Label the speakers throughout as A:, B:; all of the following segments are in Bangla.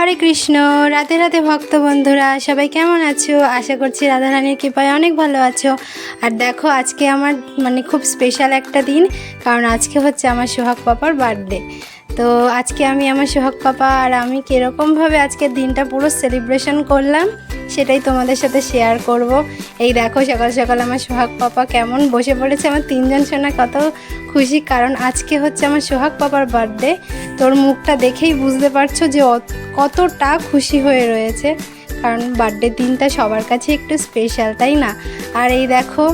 A: হরে কৃষ্ণ রাতে রাতে ভক্ত বন্ধুরা, সবাই কেমন আছো? আশা করছি রাধারানীর কৃপায় অনেক ভালো আছো। আর দেখো, আজকে আমার মানে খুব স্পেশাল একটা দিন, কারণ আজকে হচ্ছে আমার সোহাগ পাপার বার্থডে তো আজকে আমি আমার সোহাগ পাপা আর আমি কীরকমভাবে আজকের দিনটা পুরো সেলিব্রেশন করলাম। সেটাই তোমাদের সাথে শেয়ার করব। এই দেখো, সকাল সকাল আমার সোহাগ পাপা কেমন বসে পড়েছে। আমার তিনজন সোনা কত খুশি, কারণ আজকে হচ্ছে আমার সোহাগ পাপার বার্থডে তোর মুখটা দেখেই বুঝতে পারছ যে কতটা খুশি হয়ে রয়েছে। কারণ বার্থডে দিনটা সবার কাছে একটু স্পেশাল তাই না? আর এই দেখো,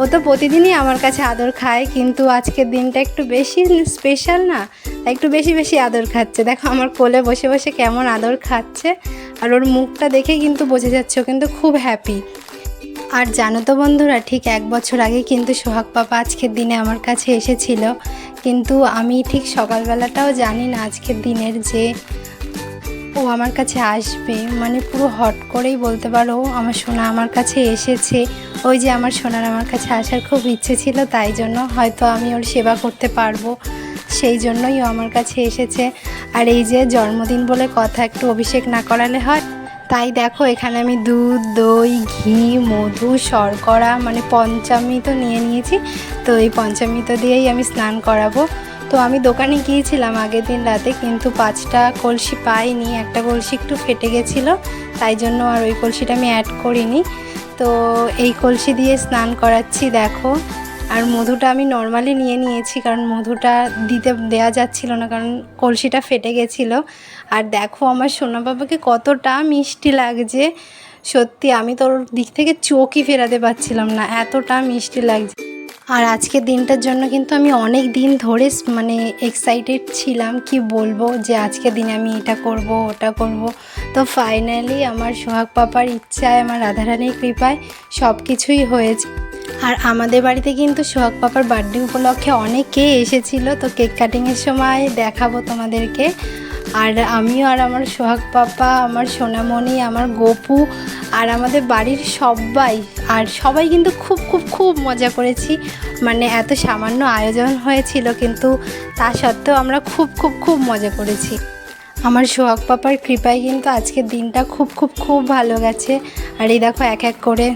A: ও তো প্রতিদিনই আমার কাছে আদর খায়, কিন্তু আজকের দিনটা একটু বেশি স্পেশাল না? একটু বেশি বেশি আদর খাচ্ছে। দেখো, আমার কোলে বসে বসে কেমন আদর খাচ্ছে। আর ওর মুখটা দেখে কিন্তু বোঝা যাচ্ছে ও কিন্তু খুব হ্যাপি আর জানো তো বন্ধুরা, ঠিক এক বছর আগে কিন্তু সোহাগ পাপা আজকের দিনে আমার কাছে এসেছিল। কিন্তু আমি ঠিক সকালবেলাটাও জানি না আজকের দিনের যে ও আমার কাছে আসবে। মানে পুরো হট করেই বলতে পারো, আমার সোনা আমার কাছে এসেছে। ওই যে আমার সোনার আমার কাছে আসার খুব ইচ্ছে ছিল, তাই জন্য হয়তো আমি ওর সেবা করতে পারব। সেই জন্যই ও আমার কাছে এসেছে। আর এই যে জন্মদিন বলে কথা, একটু অভিষেক না করালে হয়? তাই দেখো, এখানে আমি দুধ, দই, ঘি, মধু, শর্করা মানে পঞ্চামৃত নিয়ে নিয়েছি। তো এই পঞ্চামৃত দিয়েই আমি স্নান করাবো। তো আমি দোকানে গিয়েছিলাম আগের দিন রাতে, কিন্তু পাঁচটা কলসি পাইনি, একটা কলসি একটু ফেটে গেছিল, তাই জন্য আর ওই কলসিটা আমি অ্যাড করিনি। তো এই কলসি দিয়ে স্নান করাচ্ছি, দেখো। আর মধুটা আমি নর্মালি নিয়ে নিয়েছি, কারণ মধুটা দিতে দেয়া যাচ্ছিল না, কারণ কলসিটা ফেটে গেছিল। আর দেখো আমার সোনা বাবাকে কতটা মিষ্টি লাগছে। সত্যি আমি তোর দিক থেকে চোখই ফেরাতে পারছিলাম না, এতটা মিষ্টি লাগছে। আর আজকের দিনটার জন্য কিন্তু আমি অনেক দিন ধরে মানে এক্সাইটেড ছিলাম, কি বলব যে আজকের দিনে আমি এটা করব, ওটা করব। তো ফাইনালি আমার সোহাগ পাপার ইচ্ছায়, আমার রাধারানীর কৃপায় সব কিছুই হয়েছে। আর আমাদের বাড়িতে কিন্তু সোহাগ পাপার বার্থডে উপলক্ষে অনেকে এসেছিল, তো কেক কাটিংয়ের সময় দেখাবো তোমাদেরকে। আর আমিও আর আমার সোহাগ পাপা, আমার সোনামণি, আমার গপু আর আমাদের বাড়ির সবাই, আর সবাই কিন্তু খুব খুব খুব মজা করেছি। মানে এত সামান্য আয়োজন হয়েছিল, কিন্তু তা সত্ত্বেও আমরা খুব খুব খুব মজা করেছি। আমার সোহাগ পাপার কৃপায় কিন্তু আজকের দিনটা খুব খুব খুব ভালো গেছে। আর এই দেখো, এক এক করে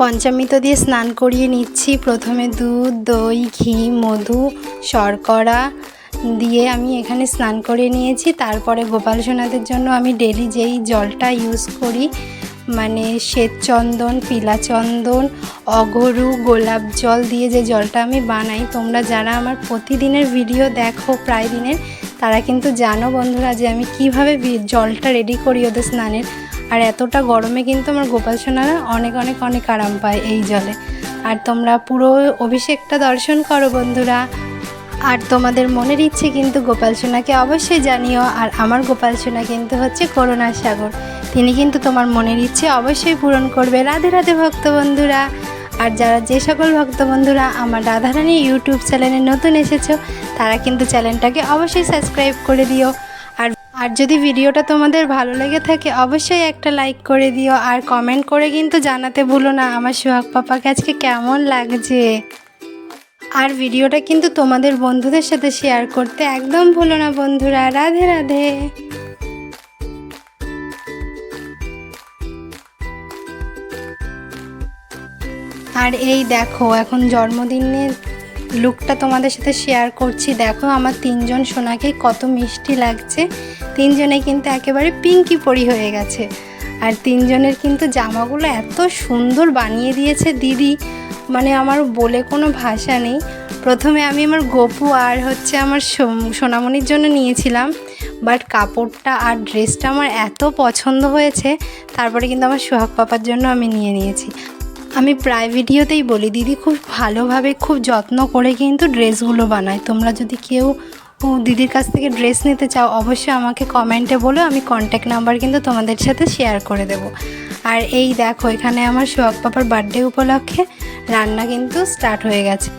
A: পঞ্চামৃত দিয়ে স্নান করিয়ে নিচ্ছি। প্রথমে দুধ, দই, ঘি, মধু, শর্করা দিয়ে আমি এখানে স্নান করে নিয়েছি। তারপরে গোপাল সোনাদের জন্য আমি ডেলি যেই জলটা ইউজ করি মানে শ্বেত চন্দন, পিলা অগরু, গোলাপ জল দিয়ে যে জলটা আমি বানাই, তোমরা যারা আমার প্রতিদিনের ভিডিও দেখো, প্রায় দিনের, তারা কিন্তু জানো বন্ধুরা যে আমি কীভাবে জলটা রেডি করি ওদের স্নানের। আর এতটা গরমে কিন্তু আমার গোপাল সোনারা অনেক অনেক অনেক আরাম পায় এই জলে। আর তোমরা পুরো অভিষেকটা দর্শন করো বন্ধুরা। আর তোমাদের মনের ইচ্ছে কিন্তু গোপাল সোনাকে অবশ্যই জানিও। আর আমার গোপাল সোনা কিন্তু হচ্ছে করুণার সাগর। তিনি কিন্তু তোমার মনের ইচ্ছে অবশ্যই পূরণ করবে। রাধে রাধে ভক্ত বন্ধুরা। আর যারা যে সকল ভক্ত বন্ধুরা আমার রাধারানী ইউটিউব চ্যানেলে নতুন এসেছ, তারা কিন্তু চ্যানেলটাকে অবশ্যই সাবস্ক্রাইব করে দিও। আর যদি ভিডিওটা তোমাদের ভালো লেগে থাকে, অবশ্যই একটা লাইক করে দিও আর কমেন্ট করে কিন্তু জানাতে ভুলো না আমার সোহাগ পাপাকে আজকে কেমন লাগছে। আর ভিডিওটা কিন্তু তোমাদের বন্ধুদের সাথে শেয়ার করতে একদম ভুলো না বন্ধুরা। রাধে রাধে। আর এই দেখো, এখন জন্মদিনের লুকটা তোমাদের সাথে শেয়ার করছি। দেখো, আমার তিনজন সোনাকে কত মিষ্টি লাগছে। তিনজনে কিন্তু একেবারে পিঙ্কি পরি হয়ে গেছে। আর তিনজনের কিন্তু জামাগুলো এত সুন্দর বানিয়ে দিয়েছে দিদি। মানে আমার বলে কোনো ভাষা নেই। প্রথমে আমি আমার গপু আর হচ্ছে আমার সোনামণির জন্য নিয়েছিলাম। বাট কাপড়টা আর ড্রেসটা আমার এত পছন্দ হয়েছে। তারপরে কিন্তু আমার সোহাগ পাপার জন্য আমি নিয়ে নিয়েছি। আমি প্রায় ভিডিওতেই বলি, দিদি খুব ভালোভাবে, খুব যত্ন করে কিন্তু ড্রেসগুলো বানায়। তোমরা যদি কেউ দিদির কাছ থেকে ড্রেস নিতে চাও, অবশ্যই আমাকে কমেন্টে বলো, আমি কন্ট্যাক্ট নাম্বার কিন্তু তোমাদের সাথে শেয়ার করে দেবো। আর এই দেখো, এখানে আমার সোহাগ পাপার বার্থডে উপলক্ষে রান্না কিন্তু স্টার্ট হয়ে গেছে।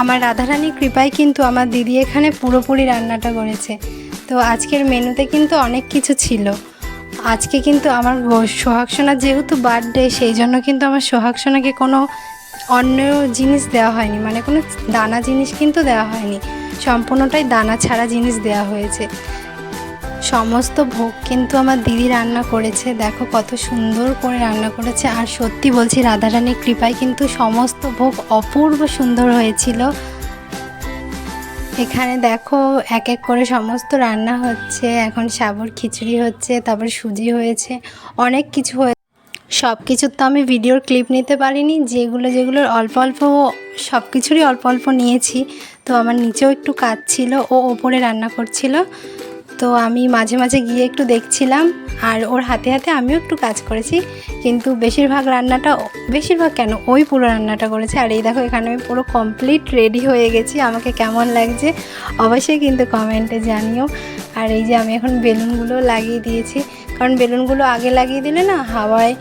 A: আমার রাধারানীর কৃপায় কিন্তু আমার দিদি এখানে পুরোপুরি রান্নাটা করেছে। তো আজকের মেনুতে কিন্তু অনেক কিছু ছিল। আজকে কিন্তু আমার সোহাগ সোনার যেহেতু বার্থডে সেই জন্য কিন্তু আমার সোহাগ সোনাকে কোনো অন্য জিনিস দেওয়া হয়নি। মানে কোনো দানা জিনিস কিন্তু দেওয়া হয়নি। সম্পূর্ণটাই দানা ছাড়া জিনিস দেওয়া হয়েছে। সমস্ত ভোগ কিন্তু আমার দিদি রান্না করেছে। দেখো কত সুন্দর করে রান্না করেছে। আর সত্যি বলছি, রাধারানীর কৃপায় কিন্তু সমস্ত ভোগ অপূর্ব সুন্দর হয়েছিল। এখানে দেখো এক এক করে সমস্ত রান্না হচ্ছে। এখন সাবর খিচুড়ি হচ্ছে, তারপর সুজি হয়েছে, অনেক কিছু হয়ে সব কিছুর তো আমি ভিডিওর ক্লিপ নিতে পারিনি। যেগুলো যেগুলোর অল্প অল্প সব কিছুরই অল্প অল্প নিয়েছি। তো আমার নিচেও একটু কাজ ছিল, ও ওপরে রান্না করছিল। তো আমি মাঝে মাঝে গিয়ে একটু দেখছিলাম আর ওর হাতে হাতে আমিও একটু কাজ করেছি। কিন্তু বেশিরভাগ রান্নাটা বেশিরভাগ কেন ওই পুরো রান্নাটা করেছে। আর এই দেখো, এখানে আমি পুরো কমপ্লিট রেডি হয়ে গেছি। আমাকে কেমন লাগছে অবশ্যই কিন্তু কমেন্টে জানিও। আর এই যে আমি এখন বেলুনগুলো লাগিয়ে দিয়েছি। কারণ বেলুনগুলো আগে লাগিয়ে দিলে না হাওয়ায়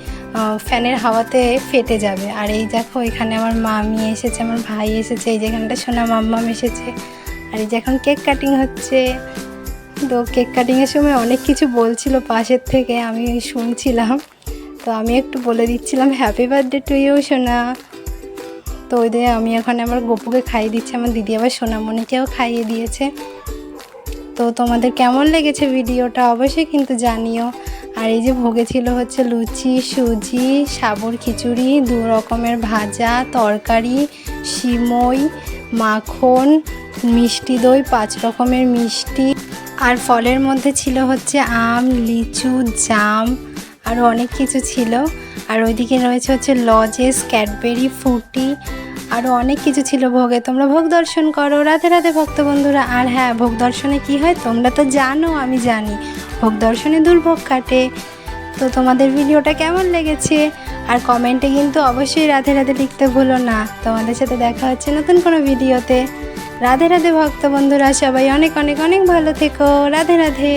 A: ফ্যানের হাওয়াতে ফেটে যাবে। আর এই দেখো, এখানে আমার মামি এসেছে, আমার ভাই এসেছে, এই যেখানটা সোনা মাম্মাম এসেছে। আর এই যে এখন কেক কাটিং হচ্ছে। তো কেক কাটিংয়ের সময় অনেক কিছু বলছিল পাশের থেকে, আমি শুনছিলাম। তো আমি একটু বলে দিচ্ছিলাম হ্যাপি বার্থডে টু ইউ সোনা। তো ওই দিয়ে আমি এখন আমার গপুকে খাইয়ে দিচ্ছি, আমার দিদি আবার সোনামণিকেও খাইয়ে দিয়েছে। তো তোমাদের কেমন লেগেছে ভিডিওটা অবশ্যই কিন্তু জানিও। আর এই যে ভোগে ছিল হচ্ছে লুচি, সুজি, সাবুর খিচুড়ি, দু রকমের ভাজা, তরকারি সিমই মাখন, মিষ্টি দই, পাঁচ রকমের মিষ্টি। আর ফলের মধ্যে ছিল হচ্ছে আম, লিচু, জাম আরও অনেক কিছু ছিল। আর ওইদিকে রয়েছে হচ্ছে লজেস, ক্যাডবেরি, ফ্রুটি আরও অনেক কিছু ছিল ভোগে। তোমরা ভোগ দর্শন করো। রাতে রাতে ভক্ত বন্ধুরা। আর হ্যাঁ ভোগ দর্শনে কি হয় তোমরা তো জানো, আমি জানি। ভোগ দর্শনে দুর্ভোগ কাটে। তো তোমাদের ভিডিওটা কেমন লেগেছে? আর কমেন্টে কিন্তু অবশ্যই রাতে রাতে লিখতে ভুলো না। তোমাদের সাথে দেখা হচ্ছে নতুন কোনো ভিডিওতে। রাধে রাধে ভক্ত বন্ধুরা সবাই অনেক অনেক অনেক ভালো থেকো। রাধে রাধে।